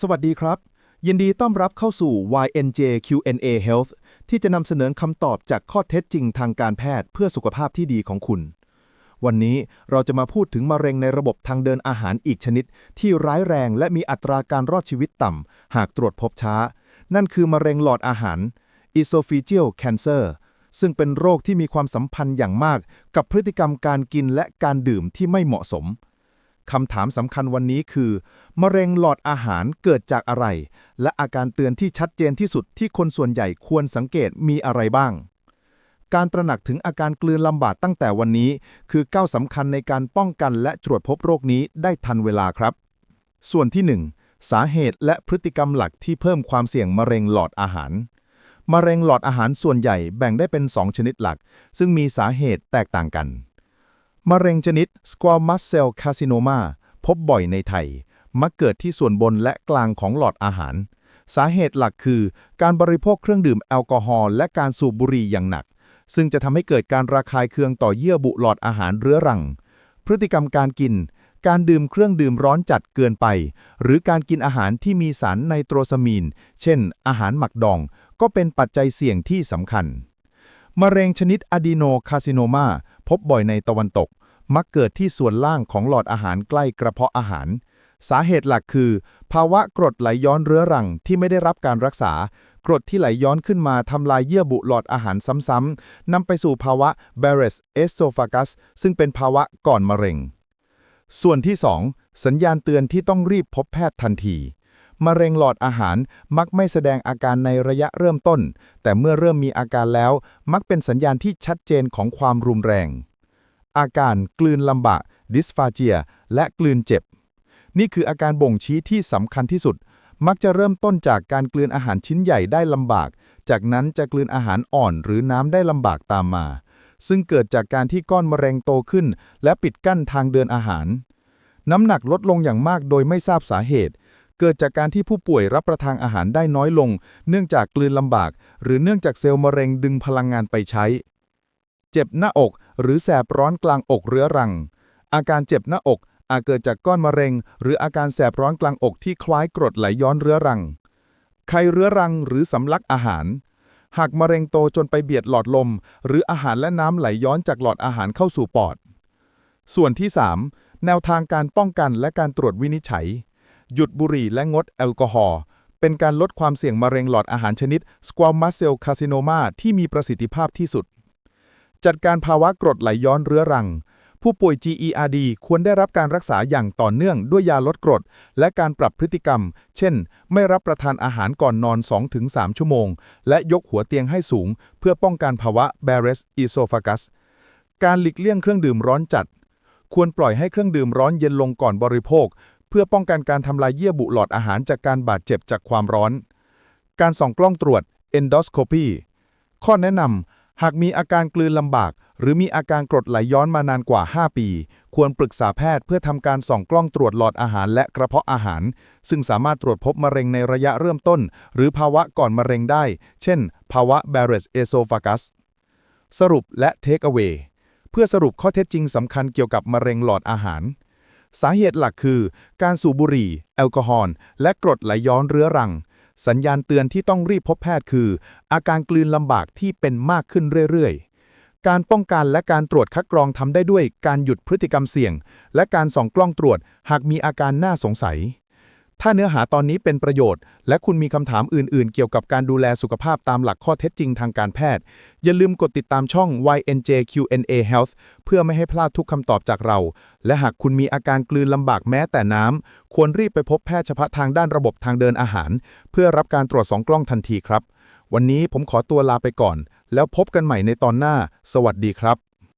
สวัสดีครับ ยินดีต้อนรับเข้าสู่ YNJ Q&A Health ที่จะนำเสนอคำตอบจากข้อเท็จจริงทางการแพทย์เพื่อสุขภาพที่ดีของคุณ วันนี้เราจะมาพูดถึงมะเร็งในระบบทางเดินอาหารอีกชนิด ที่ร้ายแรงและมีอัตราการรอดชีวิตต่ำ หากตรวจพบช้า นั่นคือมะเร็งหลอดอาหาร esophageal cancer ซึ่งเป็นโรคที่มีความสัมพันธ์อย่างมากกับพฤติกรรมการกินและการดื่มที่ไม่เหมาะสม คำถามสำคัญวันนี้คือ มะเร็งหลอดอาหารเกิดจากอะไร และอาการเตือนที่ชัดเจนที่สุดที่คนส่วนใหญ่ควรสังเกตมีอะไรบ้าง การตระหนักถึงอาการกลืนลำบากตั้งแต่วันนี้ คือก้าวสำคัญในการป้องกันและตรวจพบโรคนี้ได้ทันเวลาครับ ส่วนที่ 1 สาเหตุและพฤติกรรมหลักที่เพิ่มความเสี่ยงมะเร็งหลอดอาหารมะเร็งหลอดอาหารส่วนใหญ่แบ่งได้เป็น 2 ชนิดหลัก ซึ่งมีสาเหตุแตกต่างกัน มะเร็งชนิด squamous cell carcinoma พบบ่อยในไทย มักเกิดที่ส่วนบนและกลางของหลอดอาหาร สาเหตุหลักคือ การบริโภคเครื่องดื่มแอลกอฮอล์และการสูบบุหรี่อย่างหนัก ซึ่งจะทำให้เกิดการระคายเคืองต่อเยื่อบุหลอดอาหารเรื้อรัง พฤติกรรมการกิน การดื่มเครื่องดื่มร้อนจัดเกินไป หรือการกินอาหารที่มีสารไนโตรซามีน เช่น อาหารหมักดอง ก็เป็นปัจจัยเสี่ยงที่สำคัญ มะเร็งชนิดอะดีโนคาซิโนมาพบบ่อยในตะวันตก มักเกิดที่ส่วนล่างของหลอดอาหารใกล้กระเพาะอาหาร สาเหตุหลักคือ ภาวะกรดไหลย้อนเรื้อรังที่ไม่ได้รับการรักษา กรดที่ไหลย้อนขึ้นมาทำลายเยื่อบุหลอดอาหารซ้ำๆนำไปสู่ภาวะ b a r r e s esophagus ซึ่งเป็นภาวะก่อนมะเร็ง ส่วนที่ 2 สัญญาณเตือนที่ต้องรีบพบแพทย์ทันที มะเร็งหลอดอาหารมักไม่แสดงอาการในระยะเริ่มต้น แต่เมื่อเริ่มมีอาการแล้ว มักเป็นสัญญาณที่ชัดเจนของความรุนแรง อาการกลืนลำบากดิสฟาเจีย และกลืนเจ็บ นี่คืออาการบ่งชี้ที่สำคัญที่สุด มักจะเริ่มต้นจากการกลืนอาหารชิ้นใหญ่ได้ลำบาก จากนั้นจะกลืนอาหารอ่อนหรือน้ำได้ลำบากตามมา ซึ่งเกิดจากการที่ก้อนมะเร็งโตขึ้น และปิดกั้นทางเดินอาหารน้ำหนักลดลงอย่างมากโดยไม่ทราบสาเหตุ เกิดจากการที่ผู้ป่วยรับประทานอาหารได้น้อยลง เนื่องจากกลืนลำบาก หรือเนื่องจากเซลล์มะเร็งดึงพลังงานไปใช้ เจ็บหน้าอก หรือแสบร้อนกลางอกเรื้อรัง อาการเจ็บหน้าอกอาจเกิดจากก้อนมะเร็ง หรืออาการแสบร้อนกลางอกที่คล้ายกรดไหลย้อนเรื้อรัง ไข้เรื้อรังหรือสำลักอาหาร หากมะเร็งโตจนไปเบียดหลอดลม หรืออาหารและน้ำไหลย้อนจากหลอดอาหารเข้าสู่ปอด ส่วนที่ 3 แนวทางการป้องกันและการตรวจวินิจฉัย หยุดบุหรี่และงดแอลกอฮอล์เป็นการลดความเสี่ยงมะเร็งหลอดอาหารชนิด squamous cell carcinoma ที่มีประสิทธิภาพที่สุด จัดการภาวะกรดไหลย้อนเรื้อรัง ผู้ป่วย GERD ควรได้รับการรักษาอย่างต่อเนื่องด้วยยาลดกรด และการปรับพฤติกรรม เช่น ไม่รับประทานอาหารก่อนนอน 2-3 ชั่วโมง และยกหัวเตียงให้สูง เพื่อป้องกันภาวะ Barrett's esophagus การหลีกเลี่ยงเครื่องดื่มร้อนจัด ควรปล่อยให้เครื่องดื่มร้อนเย็นลงก่อนบริโภค เพื่อป้องกันการทำลายเยื่อบุหลอดอาหารจากการบาดเจ็บจากความร้อน การส่องกล้องตรวจ endoscopy ข้อแนะนำหากมีอาการกลืนลำบาก หรือมีอาการกรดไหลย้อนมานานกว่า 5 ปี ควรปรึกษาแพทย์เพื่อทำการส่องกล้องตรวจหลอดอาหารและกระเพาะอาหาร ซึ่งสามารถตรวจพบมะเร็งในระยะเริ่มต้น หรือภาวะก่อนมะเร็งได้ เช่น ภาวะ Barrett's esophagus สรุปและ take away เพื่อสรุปข้อเท็จจริงสำคัญเกี่ยวกับมะเร็งหลอดอาหาร สาเหตุหลักคือ การสูบบุหรี่ แอลกอฮอล์และกรดไหลย้อนเรื้อรัง สัญญาณเตือนที่ต้องรีบพบแพทย์คือ อาการกลืนลำบากที่เป็นมากขึ้นเรื่อยๆ การป้องกันและการตรวจคัดกรองทำได้ด้วยการหยุดพฤติกรรมเสี่ยง และการส่องกล้องตรวจหากมีอาการน่าสงสัย ถ้าเนื้อหาตอนนี้เป็นประโยชน์ และคุณมีคำถามอื่นๆ เกี่ยวกับการดูแลสุขภาพตามหลักข้อเท็จจริงทางการแพทย์ อย่าลืมกดติดตามช่อง YNJ Q&A Health เพื่อไม่ให้พลาดทุกคำตอบจากเรา และหากคุณมีอาการกลืนลำบากแม้แต่น้ำ ควรรีบไปพบแพทย์เฉพาะทางด้านระบบทางเดินอาหาร เพื่อรับการตรวจสองกล้องทันทีครับ วันนี้ผมขอตัวลาไปก่อน แล้วพบกันใหม่ในตอนหน้า สวัสดีครับ